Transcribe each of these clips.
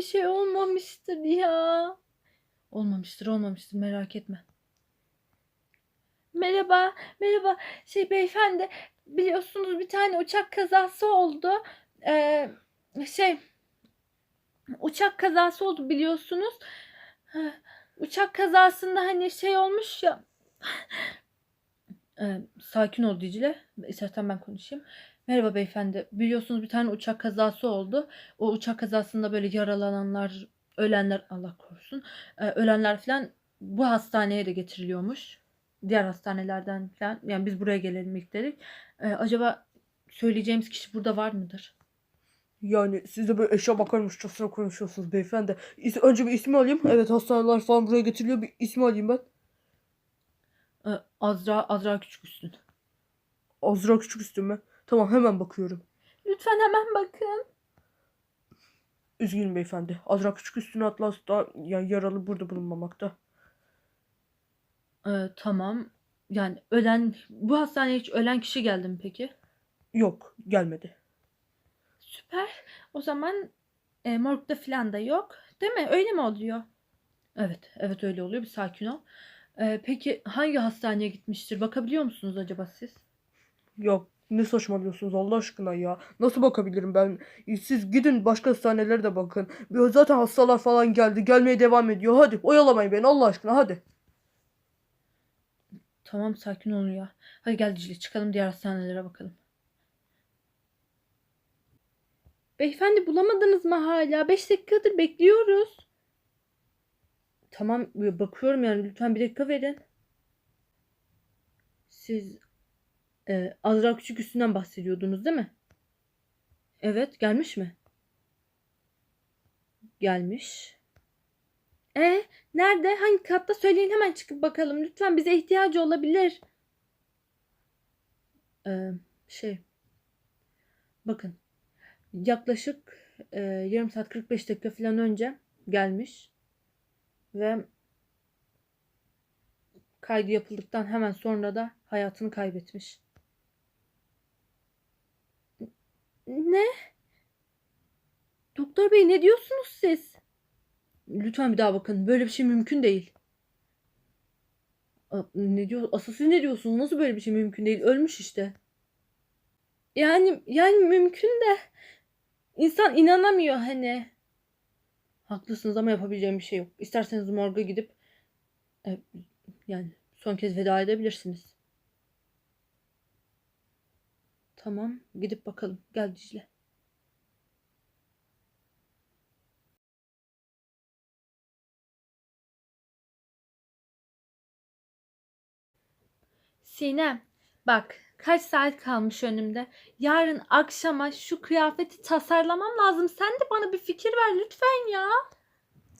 bir şey olmamıştır ya. Olmamıştır, olmamıştır merak etme. Merhaba, merhaba. Şey beyefendi, biliyorsunuz bir tane uçak kazası oldu. Ee, şey, uçak kazası oldu biliyorsunuz. Uçak kazasında hani şey olmuş ya. Ee, sakin ol Dicle. İstersen ben konuşayım. Merhaba beyefendi. Biliyorsunuz bir tane uçak kazası oldu. O uçak kazasında böyle yaralananlar, ölenler Allah korusun. e, ölenler falan bu hastaneye de getiriliyormuş. Diğer hastanelerden falan. Yani biz buraya gelelim ilk dedik. E, acaba söyleyeceğimiz kişi burada var mıdır? Yani siz de böyle eşya bakarmışçasına konuşuyorsunuz beyefendi. İs- önce bir ismi alayım. Evet hastaneler falan buraya getiriliyor. Bir ismi alayım ben. E, Azra, Azra Küçük Üstün. Azra Küçük üstüme. Tamam hemen bakıyorum. Lütfen hemen bakın. Üzgünüm beyefendi. Azra Küçük üstüne Atlas'ta yani yaralı burada bulunmamakta. E, tamam. Yani ölen, bu hastaneye hiç ölen kişi geldi mi peki? Yok gelmedi. Süper. O zaman e, morgda falan da yok. Değil mi? Öyle mi oluyor? Evet. Evet öyle oluyor. Bir sakin ol. E, peki hangi hastaneye gitmiştir? Bakabiliyor musunuz acaba siz? Ya ne saçmalıyorsunuz Allah aşkına ya. Nasıl bakabilirim ben? Siz gidin başka hastanelere de bakın. Zaten hastalar falan geldi. Gelmeye devam ediyor. Hadi oyalamayın beni Allah aşkına hadi. Tamam sakin olun ya. Hadi gel Dicle çıkalım diğer hastanelere bakalım. Beyefendi bulamadınız mı hala? 5 dakikadır bekliyoruz. Tamam bakıyorum yani lütfen bir dakika verin. Siz e, Azra Küçük üstünden bahsediyordunuz değil mi? Evet gelmiş mi? Gelmiş. E nerede? Hangi katta? Söyleyin hemen çıkıp bakalım. Lütfen bize ihtiyacı olabilir. Ee, şey. Bakın. Yaklaşık e, yarım saat 45 dakika falan önce gelmiş. Ve kaydı yapıldıktan hemen sonra da hayatını kaybetmiş. Ne? Doktor bey ne diyorsunuz siz? Lütfen bir daha bakın. Böyle bir şey mümkün değil. A- Ne diyor? Asıl siz ne diyorsunuz? Nasıl böyle bir şey mümkün değil? Ölmüş işte. Yani yani mümkün de insan inanamıyor hani. Haklısınız ama yapabileceğim bir şey yok. İsterseniz morga gidip e, yani son kez veda edebilirsiniz. Tamam, gidip bakalım. Gel Dicle. Sinem, bak kaç saat kalmış önümde. Yarın akşama şu kıyafeti tasarlamam lazım. Sen de bana bir fikir ver lütfen ya.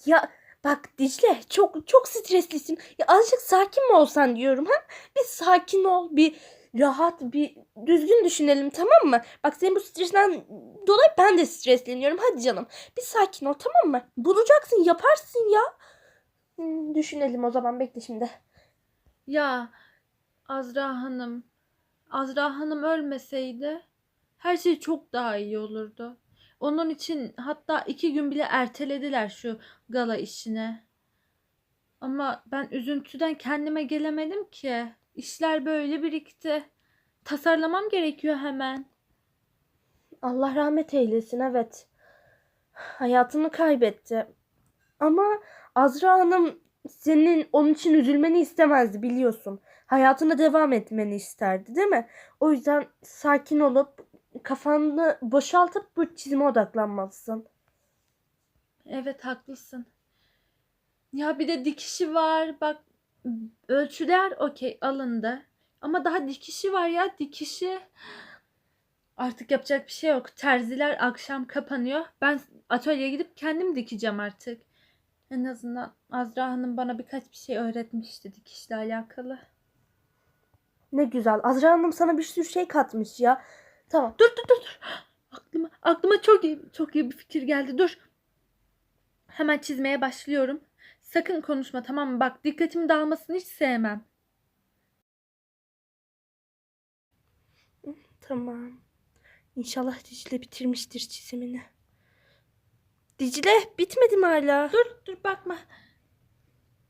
Ya bak Dicle çok çok streslisin. Ya azıcık sakin mi olsan diyorum ha? Bir sakin ol, bir rahat, bir düzgün düşünelim tamam mı? Bak senin bu stresten dolayı ben de stresleniyorum. Hadi canım. Bir sakin ol tamam mı? Bulacaksın, yaparsın ya. Hmm, düşünelim o zaman bekle şimdi. Ya Azra Hanım, Azra Hanım ölmeseydi her şey çok daha iyi olurdu. Onun için hatta iki gün bile ertelediler şu gala işine. Ama ben üzüntüden kendime gelemedim ki. İşler böyle birikti. Tasarlamam gerekiyor hemen. Allah rahmet eylesin evet. Hayatını kaybetti. Ama Azra Hanım senin onun için üzülmeni istemezdi biliyorsun. Hayatına devam etmeni isterdi değil mi? O yüzden sakin olup kafanı boşaltıp bu çizime odaklanmalısın. Evet haklısın. Ya bir de dikişi var. Bak ölçüler okey alındı. Ama daha dikişi var ya dikişi. Artık yapacak bir şey yok. Terziler akşam kapanıyor. Ben atölyeye gidip kendim dikeceğim artık. En azından Azra Hanım bana birkaç bir şey öğretmişti dikişle alakalı. Ne güzel. Azra Hanım sana bir sürü şey katmış ya. Tamam. Dur dur dur dur. Aklıma aklıma çok iyi çok iyi bir fikir geldi. Dur. Hemen çizmeye başlıyorum. Sakın konuşma tamam mı? Bak dikkatimi dağılmasını hiç sevmem. Tamam. İnşallah Dicle bitirmiştir çizimini. Dicle bitmedi mi hala? Dur dur bakma.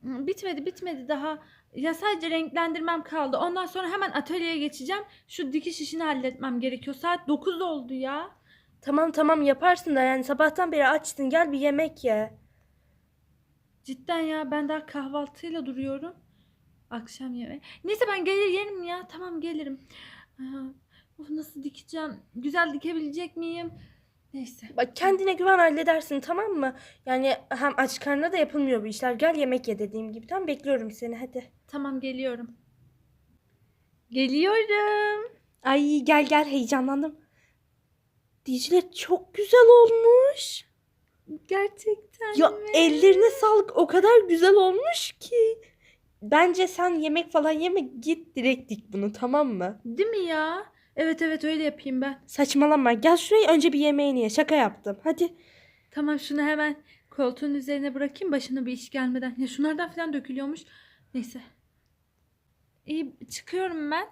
Bitmedi bitmedi daha. Ya sadece renklendirmem kaldı. Ondan sonra hemen atölyeye geçeceğim. Şu dikiş işini halletmem gerekiyor. Saat 9 oldu ya. Tamam tamam yaparsın da yani sabahtan beri açtın gel bir yemek ye. Cidden ya ben daha kahvaltıyla duruyorum. Akşam yemeği. Neyse ben gelir yerim ya. Tamam gelirim. Of nasıl dikeceğim? Güzel dikebilecek miyim? Neyse. Bak kendine güven halledersin tamam mı? Yani hem aç karnına da yapılmıyor bu işler. Gel yemek ye dediğim gibi. Tamam bekliyorum seni hadi. Tamam geliyorum. Geliyorum. Ay gel gel heyecanlandım. Dicle çok güzel olmuş. Gerçekten Ya mi? ellerine sağlık o kadar güzel olmuş ki. Bence sen yemek falan yeme git direkt dik bunu tamam mı? Değil mi ya? Evet evet öyle yapayım ben. Saçmalama gel şuraya önce bir yemeğini ye şaka yaptım hadi. Tamam şunu hemen koltuğun üzerine bırakayım başına bir iş gelmeden. Ya şunlardan falan dökülüyormuş. Neyse. İyi çıkıyorum ben.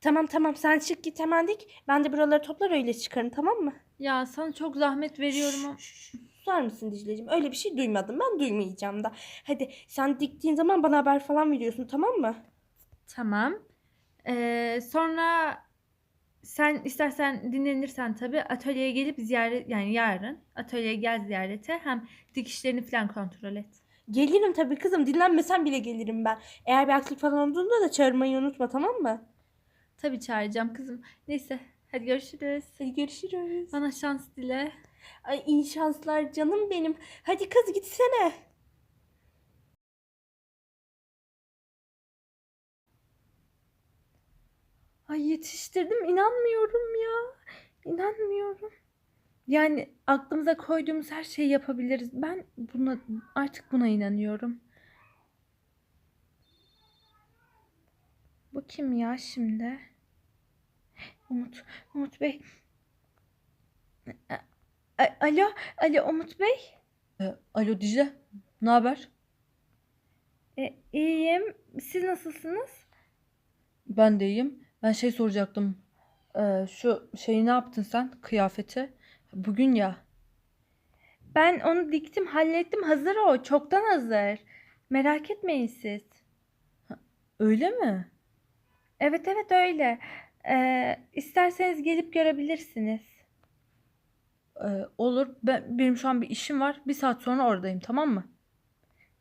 Tamam tamam sen çık git hemen dik. Ben de buraları toplar öyle çıkarım tamam mı? Ya sana çok zahmet veriyorum ama. Susar mısın Dicle'cim? Öyle bir şey duymadım. Ben duymayacağım da. Hadi sen diktiğin zaman bana haber falan veriyorsun tamam mı? Tamam. Ee, sonra sen istersen dinlenirsen tabii atölyeye gelip ziyaret yani yarın atölyeye gel ziyarete hem dikişlerini falan kontrol et. Gelirim tabii kızım. Dinlenmesen bile gelirim ben. Eğer bir aksilik falan olduğunda da çağırmayı unutma tamam mı? Tabii çağıracağım kızım. Neyse hadi görüşürüz. Hadi görüşürüz. Bana şans dile. Ay iyi şanslar canım benim. Hadi kız gitsene. Ay yetiştirdim inanmıyorum ya. İnanmıyorum. Yani aklımıza koyduğumuz her şeyi yapabiliriz. Ben buna artık buna inanıyorum. Bu kim ya şimdi? Umut, Umut Bey. A- Alo, alo Umut Bey. E, alo Dicle. Ne haber? E, iyiyim. Siz nasılsınız? Ben de iyiyim. Ben şey soracaktım. E, şu şeyi ne yaptın sen? Kıyafeti. Bugün ya. Ben onu diktim, hallettim. Hazır o. Çoktan hazır. Merak etmeyin siz. Öyle mi? Evet evet öyle. Ee, isterseniz gelip görebilirsiniz. E, olur. Ben, benim şu an bir işim var. Bir saat sonra oradayım tamam mı?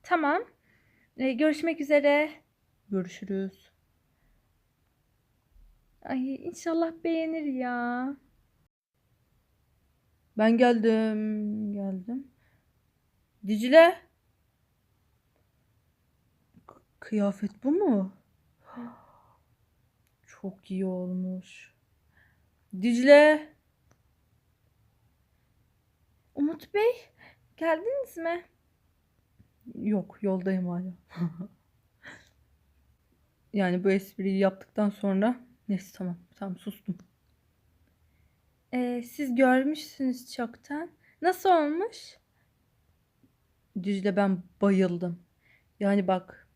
Tamam. Ee, görüşmek üzere. Görüşürüz. Ay inşallah beğenir ya. Ben geldim. Geldim. Dicle. Kıyafet bu mu? Çok iyi olmuş. Dicle. Umut Bey, geldiniz mi? Yok yoldayım hala. Yani bu espriyi yaptıktan sonra neyse tamam tamam sustum. Ee, siz görmüşsünüz çoktan. Nasıl olmuş? Dicle ben bayıldım. Yani bak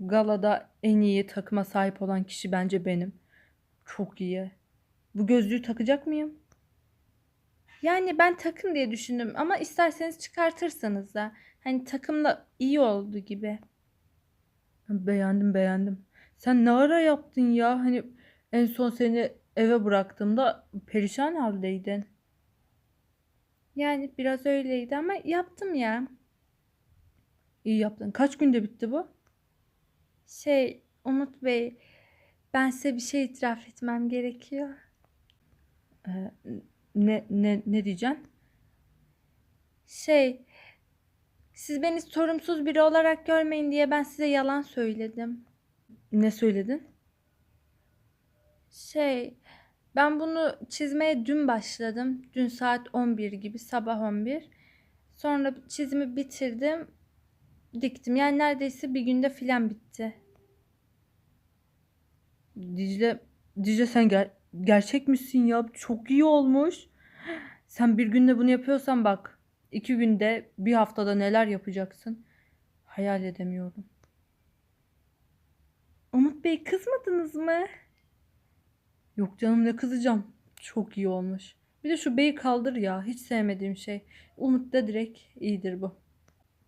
galada en iyi takıma sahip olan kişi bence benim. Çok iyi. Bu gözlüğü takacak mıyım? Yani ben takın diye düşündüm ama isterseniz çıkartırsanız da. Hani takımla iyi oldu gibi. Beğendim beğendim. Sen ne ara yaptın ya? Hani en son seni eve bıraktığımda perişan haldeydin. Yani biraz öyleydi ama yaptım ya. İyi yaptın. Kaç günde bitti bu? Şey, Umut Bey, ben size bir şey itiraf etmem gerekiyor. Ee, ne ne ne diyeceksin? Şey, siz beni sorumsuz biri olarak görmeyin diye ben size yalan söyledim. Ne söyledin? Şey, ben bunu çizmeye dün başladım. Dün saat 11 gibi, sabah 11. Sonra çizimi bitirdim, diktim. Yani neredeyse bir günde filan bitti. Dicle Dicle sen ger gerçek misin ya? Çok iyi olmuş. Sen bir günde bunu yapıyorsan bak, iki günde, bir haftada neler yapacaksın? Hayal edemiyorum. Umut Bey kızmadınız mı? Yok canım ne kızacağım. Çok iyi olmuş. Bir de şu beyi kaldır ya. Hiç sevmediğim şey. Umut da direkt iyidir bu.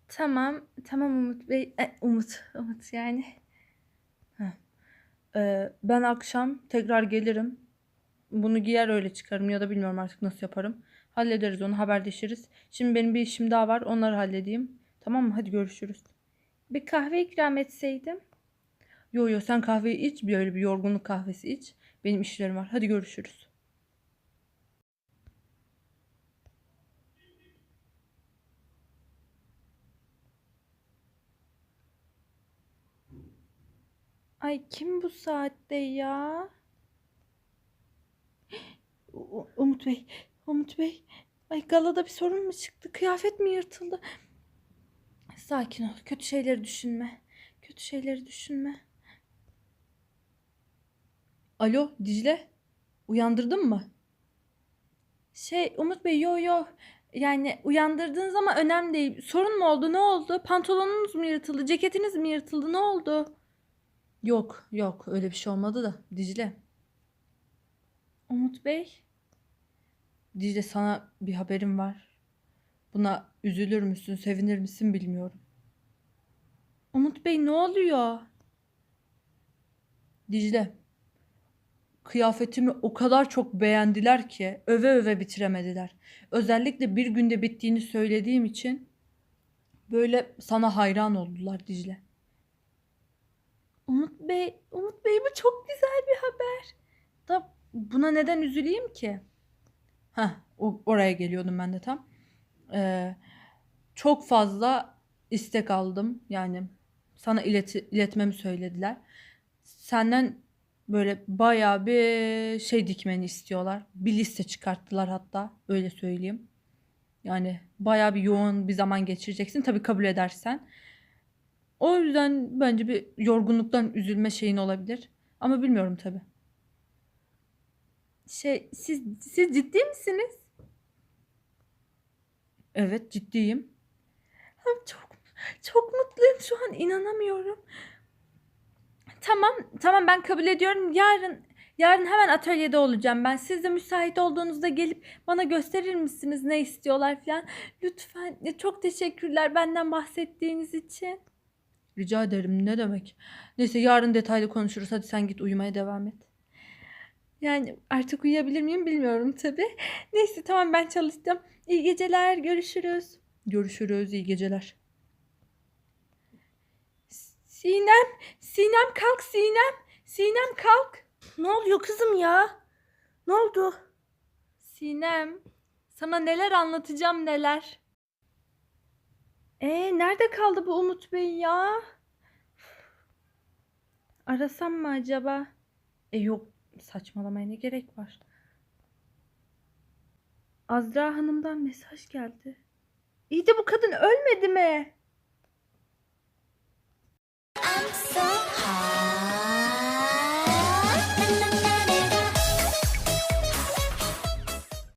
Tamam. Tamam Umut Bey. E, Umut. Umut yani. Ee, ben akşam tekrar gelirim. Bunu giyer öyle çıkarım ya da bilmiyorum artık nasıl yaparım. Hallederiz onu haberleşiriz. Şimdi benim bir işim daha var. Onları halledeyim. Tamam mı? Hadi görüşürüz. Bir kahve ikram etseydim. Yo yo sen kahveyi iç. Böyle bir yorgunluk kahvesi iç. Benim işlerim var. Hadi görüşürüz. Ay kim bu saatte ya? Umut Bey, Umut Bey. Ay galada bir sorun mu çıktı? Kıyafet mi yırtıldı? Sakin ol. Kötü şeyleri düşünme. Kötü şeyleri düşünme. Alo Dicle. Uyandırdın mı? Şey Umut Bey yo yo. Yani uyandırdınız ama önemli değil. Sorun mu oldu? Ne oldu? Pantolonunuz mu yırtıldı? Ceketiniz mi yırtıldı? Ne oldu? Yok yok öyle bir şey olmadı da Dicle. Umut Bey. Dicle sana bir haberim var. Buna üzülür müsün, sevinir misin bilmiyorum. Umut Bey ne oluyor? Dicle. Kıyafetimi o kadar çok beğendiler ki öve öve bitiremediler. Özellikle bir günde bittiğini söylediğim için böyle sana hayran oldular Dicle. Umut Bey, Umut Bey bu çok güzel bir haber. Da buna neden üzüleyim ki? O- oraya geliyordum ben de tam. Ee, çok fazla istek aldım. Yani sana ileti, iletmemi söylediler. Senden böyle bayağı bir şey dikmeni istiyorlar. Bir liste çıkarttılar hatta öyle söyleyeyim. Yani bayağı bir yoğun bir zaman geçireceksin. Tabii kabul edersen. O yüzden bence bir yorgunluktan üzülme şeyin olabilir. Ama bilmiyorum tabii. Şey siz siz ciddi misiniz? Evet ciddiyim. Çok çok mutluyum şu an inanamıyorum. Tamam tamam ben kabul ediyorum. Yarın yarın hemen atölyede olacağım ben. Siz de müsait olduğunuzda gelip bana gösterir misiniz ne istiyorlar falan. Lütfen Ya, çok teşekkürler benden bahsettiğiniz için. Rica ederim ne demek. Neyse yarın detaylı konuşuruz. Hadi sen git uyumaya devam et. Yani artık uyuyabilir miyim bilmiyorum tabii. Neyse tamam ben çalıştım. İyi geceler görüşürüz. Görüşürüz iyi geceler. Sinem, Sinem kalk Sinem. Sinem kalk. Ne oluyor kızım ya? Ne oldu? Sinem, sana neler anlatacağım neler. Ee, nerede kaldı bu Umut Bey ya? Arasam mı acaba? E yok, saçmalamaya ne gerek var? Azra Hanım'dan mesaj geldi. İyi de bu kadın ölmedi mi? I'm so hot.